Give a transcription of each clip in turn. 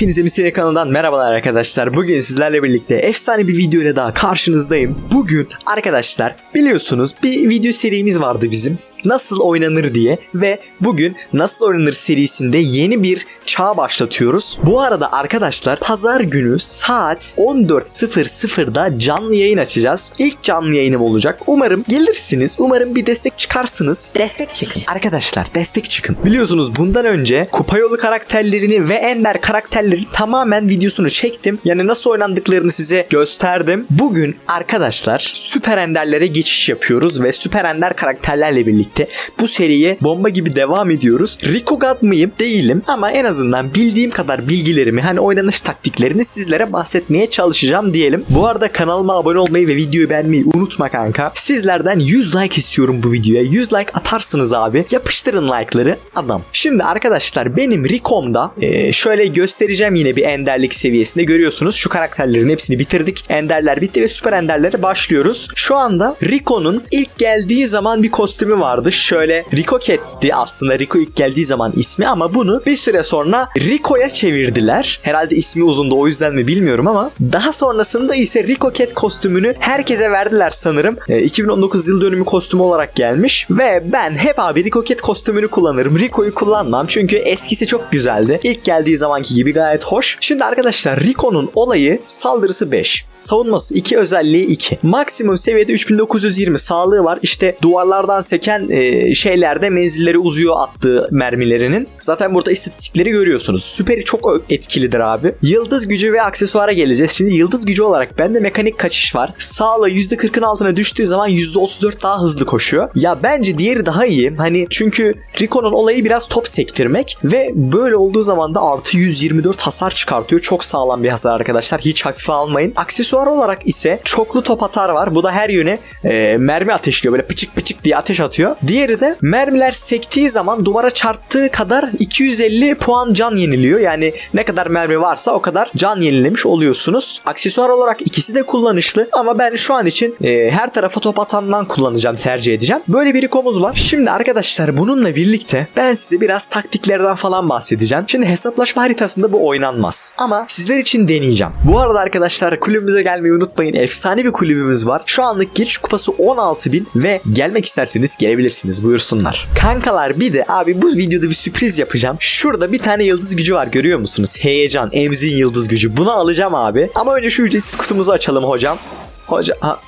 Hepinize Misine kanalından merhabalar arkadaşlar. Bugün sizlerle birlikte efsane bir video ile daha karşınızdayım. Bugün arkadaşlar biliyorsunuz bir video serimiz vardı bizim. Nasıl oynanır diye ve bugün Nasıl Oynanır serisinde yeni bir çağ başlatıyoruz. Bu arada arkadaşlar pazar günü saat 14.00'da canlı yayın açacağız. İlk canlı yayınım olacak. Umarım gelirsiniz. Umarım bir destek çıkarsınız. Destek çıkın. Arkadaşlar destek çıkın. Biliyorsunuz bundan önce kupa yolu karakterlerini ve ender karakterleri tamamen videosunu çektim. Yani nasıl oynandıklarını size gösterdim. Bugün arkadaşlar süper enderlere geçiş yapıyoruz ve süper ender karakterlerle birlikte bu seriye bomba gibi devam ediyoruz. Rico God mıyım? Değilim ama en azından bildiğim kadar bilgilerimi hani oynanış taktiklerini sizlere bahsetmeye çalışacağım diyelim. Bu arada kanalıma abone olmayı ve videoyu beğenmeyi unutma kanka. Sizlerden 100 like istiyorum bu videoya. 100 like atarsınız abi. Yapıştırın like'ları adam. Şimdi arkadaşlar benim Rico'mda e, şöyle göstereceğim yine bir enderlik seviyesinde görüyorsunuz. Şu karakterlerin hepsini bitirdik. Enderler bitti ve süper enderlere başlıyoruz. Şu anda Rico'nun ilk geldiği zaman bir kostümü vardı. Şöyle Rico Cat'ti aslında Rico ilk geldiği zaman ismi ama bunu bir süre sonra Rico'ya çevirdiler. Herhalde ismi uzundu o yüzden mi bilmiyorum ama daha sonrasında ise Rico Cat kostümünü herkese verdiler sanırım. E, 2019 yıl dönümü kostümü olarak gelmiş ve ben hep abi Rico Cat kostümünü kullanırım. Rico'yu kullanmam çünkü eskisi çok güzeldi. İlk geldiği zamanki gibi gayet hoş. Şimdi arkadaşlar Rico'nun olayı saldırısı 5. Savunması 2 özelliği 2. Maksimum seviyede 3920 sağlığı var. İşte duvarlardan seken e, şeylerde menzilleri uzuyor attığı mermilerinin. Zaten burada istatistikleri görüyorsunuz. Süperi çok etkilidir abi. Yıldız gücü ve aksesuara geleceğiz. Şimdi yıldız gücü olarak bende mekanik kaçış var. Sağlığı %40'ın altına düştüğü zaman %34 daha hızlı koşuyor. Ya bence diğeri daha iyi. Hani çünkü Rico'nun olayı biraz top sektirmek ve böyle olduğu zaman da artı 124 hasar çıkartıyor. Çok sağlam bir hasar arkadaşlar. Hiç hafife almayın. Aksesuar olarak ise çoklu top atar var. Bu da her yöne e, mermi ateşliyor. Böyle pıçık pıçık diye ateş atıyor. Diğeri de mermiler sektiği zaman duvara çarptığı kadar 250 puan can yeniliyor. Yani ne kadar mermi varsa o kadar can yenilemiş oluyorsunuz. Aksesuar olarak ikisi de kullanışlı ama ben şu an için e, her tarafa top atandan kullanacağım, tercih edeceğim. Böyle bir ikomuz var. Şimdi arkadaşlar bununla birlikte ben size biraz taktiklerden falan bahsedeceğim. Şimdi hesaplaşma haritasında bu oynanmaz. Ama sizler için deneyeceğim. Bu arada arkadaşlar kulübümüze gelmeyi unutmayın. Efsane bir kulübümüz var. Şu anlık giriş kupası 16.000 ve gelmek isterseniz gelebilirsiniz. Buyursunlar. Kankalar bir de abi bu videoda bir sürpriz yapacağım. Şurada bir tane yıldız gücü var görüyor musunuz? Heyecan, Emzin yıldız gücü. Bunu alacağım abi. Ama önce şu ücretsiz kutumuzu açalım hocam. Hoca ha,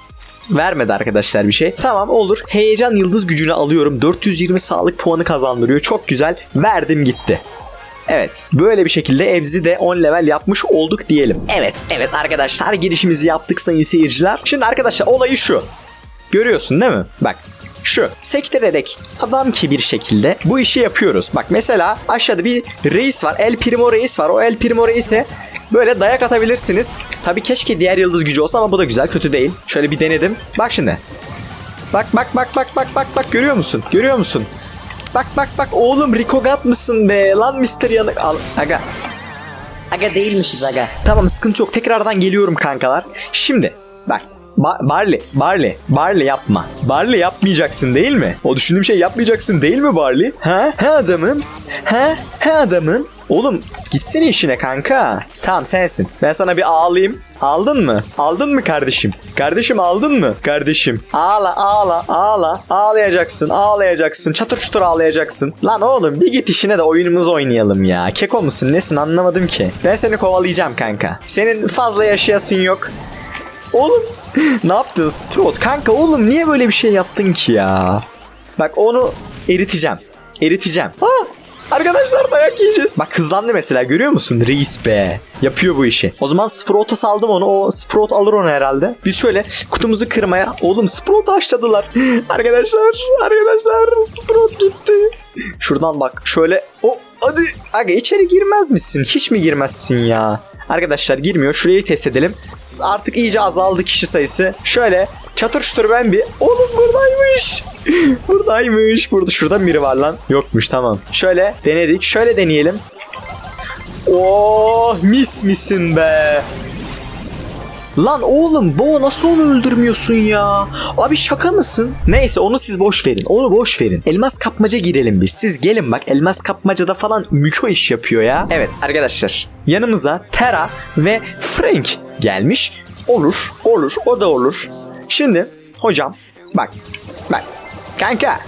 Vermedi arkadaşlar bir şey. Tamam olur. Heyecan yıldız gücünü alıyorum. 420 sağlık puanı kazandırıyor. Çok güzel. Verdim gitti. Evet. Böyle bir şekilde Evzi de 10 level yapmış olduk diyelim. Evet. Evet arkadaşlar girişimizi yaptık sayın seyirciler. Şimdi arkadaşlar olayı şu. Görüyorsun değil mi? Bak şu sektirerek adam ki bir şekilde bu işi yapıyoruz. Bak mesela aşağıda bir reis var. El Primo reis var. O El Primo reise böyle dayak atabilirsiniz. Tabi keşke diğer yıldız gücü olsa ama bu da güzel. Kötü değil. Şöyle bir denedim. Bak şimdi. Bak bak bak bak bak bak bak görüyor musun? Görüyor musun? Bak bak bak oğlum Rico God mısın be? Lan Mr. Yanık. Al. Aga. Aga değilmişiz aga. Tamam sıkıntı yok. Tekrardan geliyorum kankalar. Şimdi bak Ba- Barley, Barley, Barley yapma. Barley yapmayacaksın değil mi? O düşündüğüm şey yapmayacaksın değil mi Barley? Ha? Ha adamım? Ha? Ha adamım? Oğlum gitsene işine kanka. Tamam sensin. Ben sana bir ağlayayım. Aldın mı? Aldın mı kardeşim? Kardeşim aldın mı? Kardeşim. Ağla ağla ağla. Ağlayacaksın ağlayacaksın. Çatır çutur ağlayacaksın. Lan oğlum bir git işine de oyunumuzu oynayalım ya. Keko musun nesin anlamadım ki. Ben seni kovalayacağım kanka. Senin fazla yaşayasın yok. Oğlum ne yaptın Sprout? Kanka oğlum niye böyle bir şey yaptın ki ya? Bak onu eriteceğim. Eriteceğim. Ha, arkadaşlar dayak yiyeceğiz. Bak hızlandı mesela görüyor musun? Reis be. Yapıyor bu işi. O zaman Sprout'a saldım onu. O Sprout alır onu herhalde. Biz şöyle kutumuzu kırmaya... Oğlum Sprout'u açladılar. arkadaşlar. Arkadaşlar. Sprout gitti. Şuradan bak. Şöyle. O hadi. Aga içeri girmez misin? Hiç mi girmezsin ya? Arkadaşlar girmiyor. Şurayı test edelim. Artık iyice azaldı kişi sayısı. Şöyle çatır çutur ben bir... Oğlum buradaymış. buradaymış. Burada şurada biri var lan. Yokmuş tamam. Şöyle denedik. Şöyle deneyelim. Oh mis misin be. Lan oğlum Bo nasıl onu öldürmüyorsun ya? Abi şaka mısın? Neyse onu siz boş verin. Onu boş verin. Elmas kapmaca girelim biz. Siz gelin bak elmas kapmacada falan müko iş yapıyor ya. Evet arkadaşlar yanımıza Tera ve Frank gelmiş. Olur olur o da olur. Şimdi hocam bak bak kanka.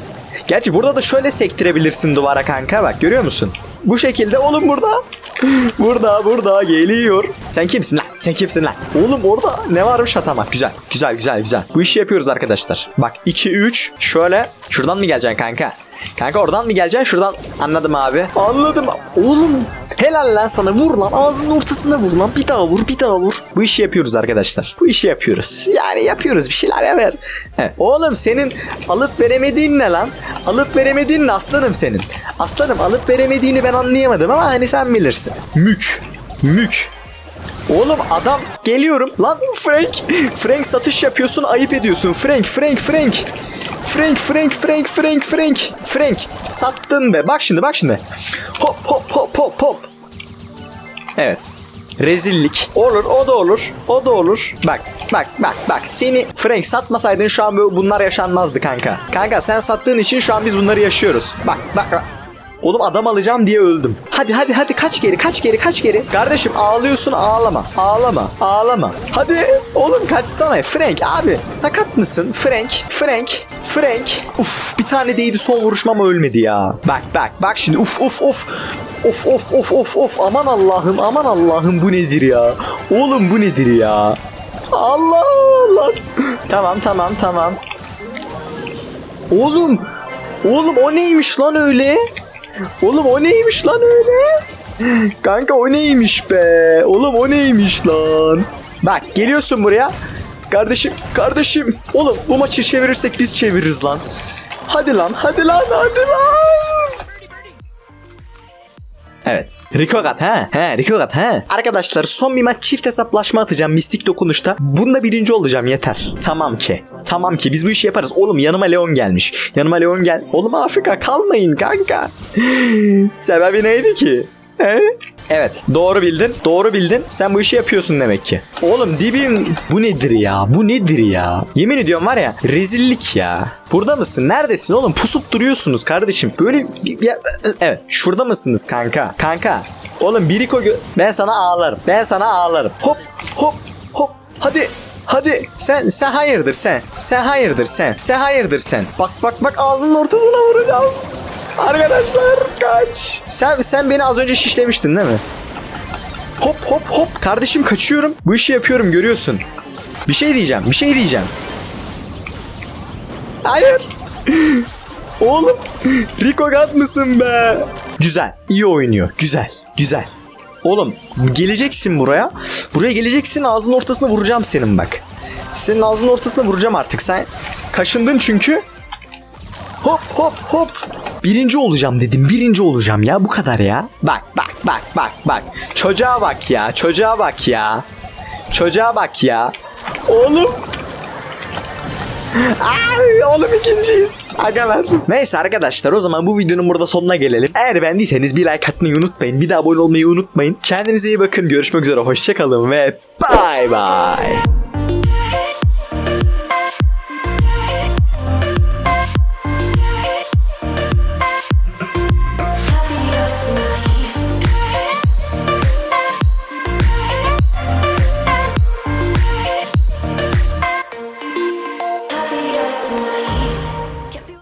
Gerçi burada da şöyle sektirebilirsin duvara kanka bak görüyor musun? Bu şekilde oğlum burada. Burada burada geliyor. Sen kimsin lan? Sen kimsin lan? Oğlum orada ne varmış atama. Güzel güzel güzel güzel. Bu işi yapıyoruz arkadaşlar. Bak 2 3 şöyle şuradan mı geleceksin kanka? Kanka oradan mı geleceksin şuradan? Anladım abi. Anladım. Oğlum helal lan sana vur lan ağzının ortasına vur lan bir daha vur bir daha vur. Bu işi yapıyoruz arkadaşlar. Bu işi yapıyoruz. Yani yapıyoruz bir şeyler ver. Evet. Oğlum senin alıp veremediğin ne lan? Alıp veremediğin ne aslanım senin? Aslanım alıp veremediğini ben anlayamadım ama hani sen bilirsin. Mük. Mük. Oğlum adam geliyorum. Lan Frank. Frank satış yapıyorsun ayıp ediyorsun. Frank Frank Frank. Frank Frank Frank Frank Frank. Frank sattın be. Bak şimdi bak şimdi. Hop hop hop hop hop. Evet. Rezillik. Olur o da olur. O da olur. Bak bak bak bak seni Frank satmasaydın şu an bu- bunlar yaşanmazdı kanka. Kanka sen sattığın için şu an biz bunları yaşıyoruz. Bak bak bak. Oğlum adam alacağım diye öldüm. Hadi hadi hadi kaç geri kaç geri kaç geri. Kardeşim ağlıyorsun ağlama. Ağlama ağlama. Hadi oğlum kaçsana Frank abi. Sakat mısın Frank? Frank. Frank. Uf bir tane değdi son vuruşma ama ölmedi ya. Bak bak bak şimdi uf uf uf. Of of of of of aman Allah'ım aman Allah'ım bu nedir ya? Oğlum bu nedir ya? Allah Allah. Tamam tamam tamam. Oğlum Oğlum o neymiş lan öyle? Oğlum o neymiş lan öyle? Kanka o neymiş be? Oğlum o neymiş lan? Bak geliyorsun buraya. Kardeşim, kardeşim. Oğlum bu maçı çevirirsek biz çeviririz lan. Hadi lan, hadi lan, hadi lan. Evet. Rikogat ha? He Rikogat ha? Arkadaşlar son bir maç çift hesaplaşma atacağım mistik dokunuşta. Bunda birinci olacağım yeter. Tamam ki. Tamam ki biz bu işi yaparız. Oğlum yanıma Leon gelmiş. Yanıma Leon gel. Oğlum Afrika kalmayın kanka. Sebebi neydi ki? Evet. Doğru bildin doğru bildin. Sen bu işi yapıyorsun demek ki. Oğlum dibim bu nedir ya? Bu nedir ya? Yemin ediyorum var ya rezillik ya. Burada mısın? Neredesin oğlum? Pusup duruyorsunuz kardeşim. Böyle ya, evet şurada mısınız kanka? Kanka oğlum biriko gö- ben sana ağlarım. Ben sana ağlarım. Hop hop hop. Hadi Hadi. Sen sen hayırdır sen. Sen hayırdır sen. Sen hayırdır sen. Bak bak bak ağzının ortasına vuracağım. Arkadaşlar kaç. Sen sen beni az önce şişlemiştin değil mi? Hop hop hop kardeşim kaçıyorum. Bu işi yapıyorum görüyorsun. Bir şey diyeceğim. Bir şey diyeceğim. Hayır. Oğlum Rico Gat mısın be? Güzel. iyi oynuyor. Güzel. Güzel. Oğlum geleceksin buraya. Buraya geleceksin ağzının ortasına vuracağım senin bak. Senin ağzının ortasına vuracağım artık. Sen kaşındın çünkü. Hop hop hop. Birinci olacağım dedim. Birinci olacağım ya bu kadar ya. Bak bak bak bak bak. Çocuğa bak ya. Çocuğa bak ya. Çocuğa bak ya. Oğlum. Ay, oğlum ikinciyiz. Agalar. Neyse arkadaşlar o zaman bu videonun burada sonuna gelelim. Eğer beğendiyseniz bir like atmayı unutmayın. Bir de abone olmayı unutmayın. Kendinize iyi bakın. Görüşmek üzere. Hoşçakalın ve bye bye.